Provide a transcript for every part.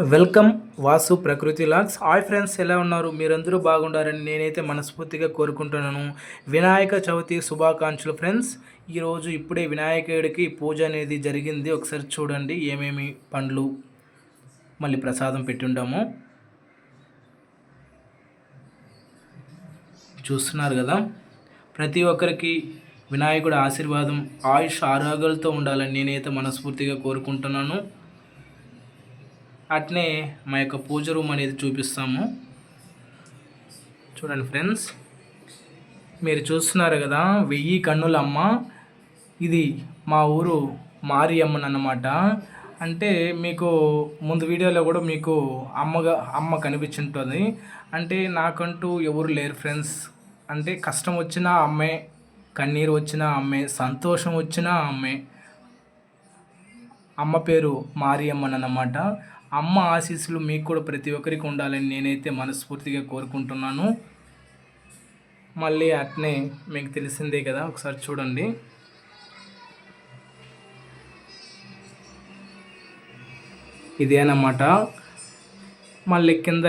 Welcome Vasu ప్రకృతి logs hi friends ఎలా ఉన్నారు? మీరందరూ బాగుండారని నేనైతే మనస్ఫూర్తిగా కోరుకుంటున్నాను. వినాయక చవితి శుభాకాంక్షలు ఫ్రెండ్స్. ఈరోజు ఇప్పుడే వినాయకుడికి పూజ అనేది జరిగింది. ఒకసారి చూడండి ఏమేమి పండ్లు మళ్ళీ ప్రసాదం పెట్టుండాము. చూస్తున్నారు కదా? ప్రతి ఒక్కరికి వినాయకుడి ఆశీర్వాదం ఆయుష్ ఆరోగ్యాలతో ఉండాలని నేనైతే మనస్ఫూర్తిగా కోరుకుంటున్నాను. అట్నే మా యొక్క పూజ రూమ్ అనేది చూపిస్తాము. చూడండి ఫ్రెండ్స్ మీరు చూస్తున్నారు కదా వెయ్యి కన్నులమ్మ. ఇది మా ఊరు మారి అమ్మనన్నమాట అంటే మీకు ముందు వీడియోలో కూడా మీకు అమ్మగా అమ్మ కనిపించుంటుంది. అంటే నాకంటూ ఎవరు లేరు ఫ్రెండ్స్. అంటే కష్టం వచ్చినా అమ్మే కన్నీరు వచ్చినా అమ్మే సంతోషం వచ్చినా అమ్మే. అమ్మ పేరు మారియమ్మన్ అన్నమాట అమ్మ ఆశీస్సులు మీకు కూడా ప్రతి ఒక్కరికి ఉండాలని నేనైతే మనస్ఫూర్తిగా కోరుకుంటున్నాను. మళ్ళీ అట్నే మీకు తెలిసిందే కదా ఒకసారి చూడండి. ఇదేనమాట. మళ్ళీ కింద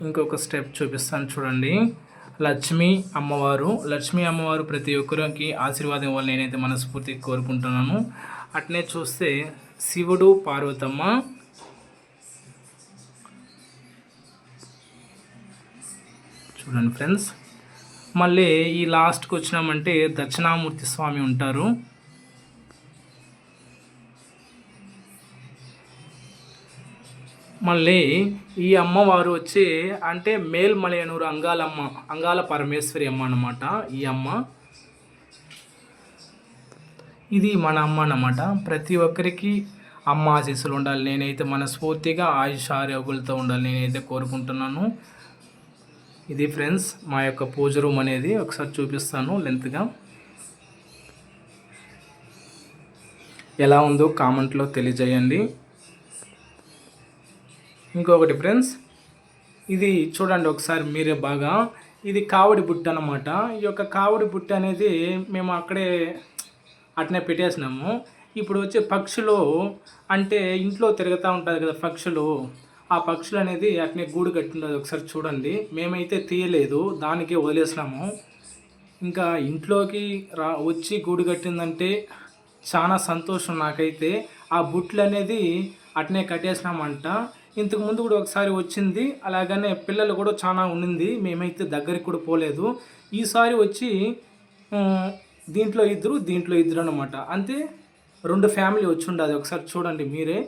ఇంకొక స్టెప్ చూపిస్తాను చూడండి. లక్ష్మీ అమ్మవారు లక్ష్మీ అమ్మవారు ప్రతి ఒక్కరికి ఆశీర్వాదం ఇవ్వాలని నేనైతే మనస్ఫూర్తిగా కోరుకుంటున్నాను. అట్నే చూస్తే శివుడు పార్వతమ్మ చూడండి ఫ్రెండ్స్. మళ్ళీ ఈ లాస్ట్కి వచ్చినామంటే దక్షిణామూర్తి స్వామి ఉంటారు. మళ్ళీ ఈ అమ్మవారు వచ్చి అంటే మేల్మలయనూరు అంగాలమ్మ అంగాల పరమేశ్వరి అమ్మ అనమాట ఈ అమ్మ. ఇది మన అమ్మ అన్నమాట. ప్రతి ఒక్కరికి అమ్మ ఆశీస్సులు ఉండాలి. నేనైతే మనస్ఫూర్తిగా ఆయుష్ ఆరోగ్యాలతో ఉండాలి. నేనైతే కోరుకుంటున్నాను. ఇది ఫ్రెండ్స్ మా యొక్క పూజ రూమ్ అనేది. ఒకసారి చూపిస్తాను లెంత్గా. ఎలా ఉందో కామెంట్లో తెలియజేయండి. ఇంకొకటి ఫ్రెండ్స్ ఇది చూడండి ఒకసారి మీరే బాగా. ఇది కావడి బుట్ట అన్నమాట. ఈ యొక్క కావడి బుట్ట అనేది మేము అక్కడే అట్నే పెట్టేసినాము. ఇప్పుడు వచ్చే పక్షులు అంటే ఇంట్లో తిరుగుతూ ఉంటుంది కదా పక్షులు. ఆ పక్షులు అనేది అట్నే గూడు కట్టినది ఒకసారి చూడండి. మేమైతే తీయలేదు. దానికే వదిలేసినాము. ఇంకా ఇంట్లోకి రా వచ్చి గూడు కట్టిందంటే చాలా సంతోషం నాకైతే. ఆ బుట్లు అనేది అట్నే కట్టేసినామంట. ఇంతకు ముందు కూడా ఒకసారి వచ్చింది. అలాగనే పిల్లలు కూడా చాలా ఉండింది మేమైతే దగ్గరికి కూడా పోలేదు. ఈసారి వచ్చి దీంట్లో ఇద్దరు దీంట్లో ఇద్దరు అనమాట అంతే రెండు ఫ్యామిలీ వచ్చి ఉండదు ఒకసారి చూడండి మీరే.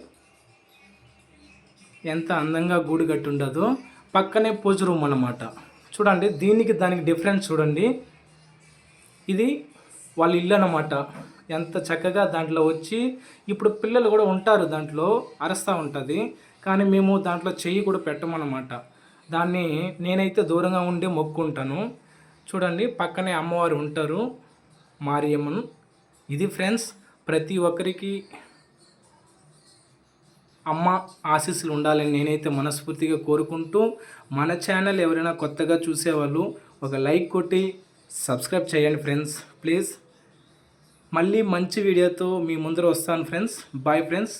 ఎంత అందంగా గూడు కట్టి ఉండదో పక్కనే పూజ రూమ్ అన్నమాట. చూడండి దీనికి దానికి డిఫరెన్స్ చూడండి. ఇది వాళ్ళ ఇల్లు అన్నమాట. ఎంత చక్కగా దాంట్లో వచ్చి ఇప్పుడు పిల్లలు కూడా ఉంటారు దాంట్లో అరస్తూ ఉంటుంది. కానీ మేము దాంట్లో చెయ్యి కూడా పెట్టమన్నమాట దాన్ని నేనైతే దూరంగా ఉండి మొక్కుంటాను. చూడండి పక్కనే అమ్మవారు ఉంటారు మారియమ్మను. ఇది ఫ్రెండ్స్ ప్రతి ఒక్కరికి అమ్మ ఆశీస్సులు ఉండాలని నేనైతే మనస్ఫూర్తిగా కోరుకుంటూ మన ఛానల్ ఎవరైనా కొత్తగా చూసేవాళ్ళు ఒక లైక్ కొట్టి సబ్స్క్రైబ్ చేయండి ఫ్రెండ్స్. ప్లీజ్. మళ్ళీ మంచి వీడియోతో మీ ముందర వస్తాను ఫ్రెండ్స్. Bye friends.